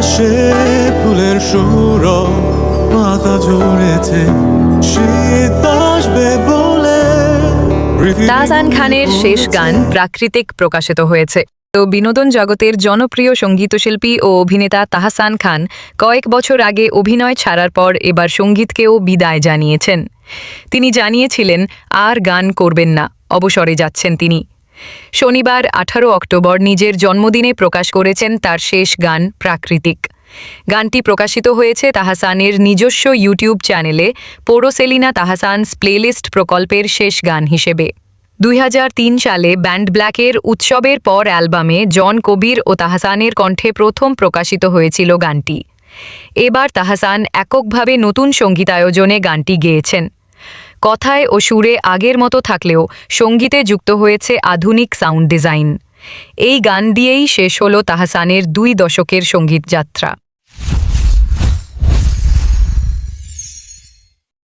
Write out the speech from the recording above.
বাতাসে ফুলের সুর পাতা ঝরেছে, শীত আসবে বলে খানের শেষ গান প্রাকৃতিক প্রকাশিত হয়েছে। তো বিনোদন জগতের জনপ্রিয় সঙ্গীতশিল্পী ও অভিনেতা তাহসান খান কয়েক বছর আগে অভিনয় ছাড়ার পর এবার সঙ্গীতকেও বিদায় জানিয়েছেন। তিনি জানিয়েছিলেন, আর গান করবেন না, অবসরে যাচ্ছেন তিনি। শনিবার, আঠারো অক্টোবর নিজের জন্মদিনে প্রকাশ করেছেন তার শেষ গান প্রাকৃতিক। গানটি প্রকাশিত হয়েছে তাহাসানের নিজস্ব ইউটিউব চ্যানেলে পোরোসেলিনা তাহাসানস প্লেলিস্ট প্রকল্পের শেষ গান হিসেবে। দুই হাজার তিন সালে ব্যান্ড ব্ল্যাকের উৎসবের পর অ্যালবামে জন কবির ও তাহসানের কণ্ঠে প্রথম প্রকাশিত হয়েছিল গানটি। এবার তাহাসান এককভাবে নতুন সঙ্গীতায়োজনে গানটি গেয়েছেন। কথায় ও সুরে আগের মতো থাকলেও সঙ্গীতে যুক্ত হয়েছে আধুনিক সাউন্ড ডিজাইন। এই গান দিয়েই শেষ হল তাহসানের দুই দশকের সংগীত যাত্রা।